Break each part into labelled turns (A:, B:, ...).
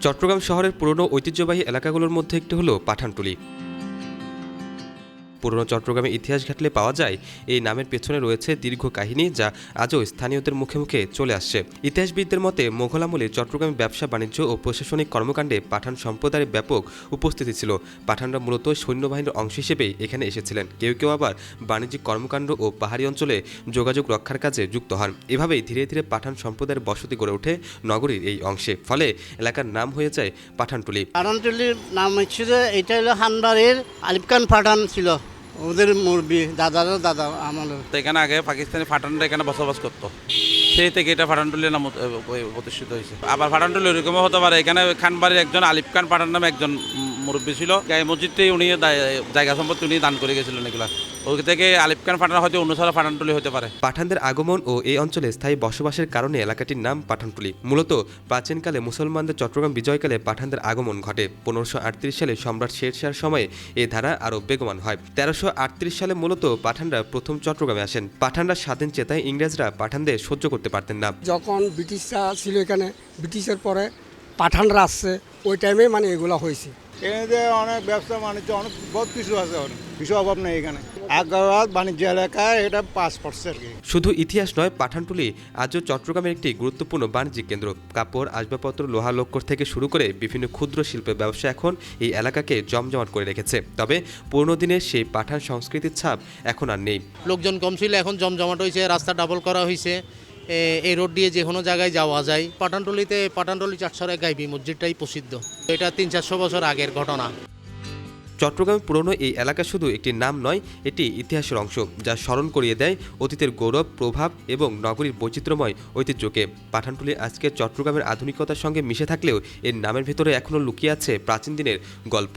A: চট্টগ্রাম শহরের পুরনো ঐতিহ্যবাহী এলাকাগুলোর মধ্যে একটি হলো পাঠানটুলি। পুরনো চট্টগ্রামের ইতিহাস ঘাটলে পাওয়া যায় এই নামের পেছনে রয়েছে দীর্ঘ কাহিনী যা আজও স্থানীয়দের মুখে মুখে চলে আসছে। ইতিহাসবিদদের মতে, মোঘল আমলে চট্টগ্রামে ব্যবসা, বাণিজ্য ও প্রশাসনিক কর্মকাণ্ডে পাঠান সম্প্রদায়ের ব্যাপক উপস্থিতি ছিল। পাঠানরা মূলত সৈন্যবাহিনীর অংশ হিসেবে এখানে এসেছিলেন। কেউ কেউ আবার বাণিজ্যিক কর্মকাণ্ড ও পাহাড়ি অঞ্চলে যোগাযোগ রক্ষার কাজে যুক্ত হন। এভাবেই ধীরে ধীরে পাঠান সম্প্রদায়ের বসতি গড়ে ওঠে নগরীর এই অংশে। ফলে এলাকার নাম হয়ে যায় পাঠানটুলি।
B: পাঠানটুলির নাম হচ্ছে যে, এটা হলো হানবাড়ির আলিফ খান পাঠান ছিল। ওদের মুরবি দাদারও দাদা আমল
C: তো এখানে আগে পাকিস্তানি ফাটানরা এখানে বসবাস করতো। সেই থেকে এটা ফাটানটুলির নাম প্রতিষ্ঠিত হয়েছে। আবার ফাটানটুলি ওইরকমও হতে পারে। এখানে খানবাড়ির একজন আলিফ খান পাঠান নামে একজন মুরব্বী ছিল। গায়ে মসজিদটাই উনি দায়- জায়গা সম্পত্তি উনি দান করে গেছিলেন এগুলা। ওই থেকে আলিফ খান ফাটান হয়তো অনুসারে ফাটানটুলি হতে পারে।
A: পাঠানদের আগমন ও এই অঞ্চলে স্থায়ী বসবাসের কারণে এলাকাটির নাম পাঠানটুলি। মূলত প্রাচীনকালে মুসলমানদের চট্টগ্রাম বিজয়কালে পাঠানদের আগমন ঘটে। পনেরোশো সালে সম্রাট শের শাহর সময়ে এই ধারা আরও বেগমান হয়। তেরোশো সালে মূলত পাঠানরা প্রথম চট্টগ্রামে আসেন। পাঠানরা স্বাধীন চেতায় ইংরেজরা পাঠানদের সহ্য করতে পারতেন না।
D: যখন ব্রিটিশরা ছিল এখানে ব্রিটিশের পরে পাঠানরা আসছে ওই টাইমে মানে এগুলো হয়েছে।
E: এখানে যে অনেক ব্যবসা বাণিজ্য অনেক বহুত কিছু আছে অনেক কিছু অভাব নেই এখানে। আগ্রাবাদ বাণিজ্য এলাকায় এটা আর কি।
A: শুধু ইতিহাস নয় পাঠানটুলি আজও চট্টগ্রামের একটি গুরুত্বপূর্ণ বাণিজ্যিক কেন্দ্র। কাপড় আসবাবপত্র লোহা লক্কর থেকে শুরু করে বিভিন্ন ক্ষুদ্র শিল্পের ব্যবসা এখন এই এলাকাকে জমজমাট করে রেখেছে। তবে পুরনো দিনের সেই পাঠান সংস্কৃতির ছাপ এখন আর নেই।
F: লোকজন কম ছিল এখন জমজমাট হয়েছে রাস্তা ডাবল করা হয়েছে। এই রোড দিয়ে যে কোনো জায়গায় যাওয়া যায়। পাঠানটলিতে পাঠানটলি চারশোরে গাইবি মসজিদটাই প্রসিদ্ধ। এটা তিন চারশো বছর আগের ঘটনা।
A: চট্টগ্রামের পুরনো এই এলাকা শুধু একটি নাম নয়, এটি ইতিহাসের অংশ, যা স্মরণ করিয়ে দেয় অতীতের গৌরব, প্রভাব এবং নগরীর বৈচিত্র্যময় ঐতিহ্যকে। পাঠানটুলি আজকে চট্টগ্রামের আধুনিকতার সঙ্গে মিশে থাকলেও এর নামের ভেতরে এখনও লুকিয়ে আছে প্রাচীন দিনের গল্প।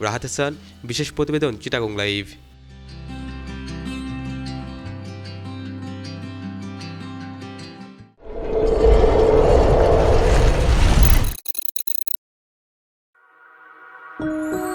A: রাহাত হাসান, বিশেষ প্রতিবেদন চিটাগং লাইভ।
G: Música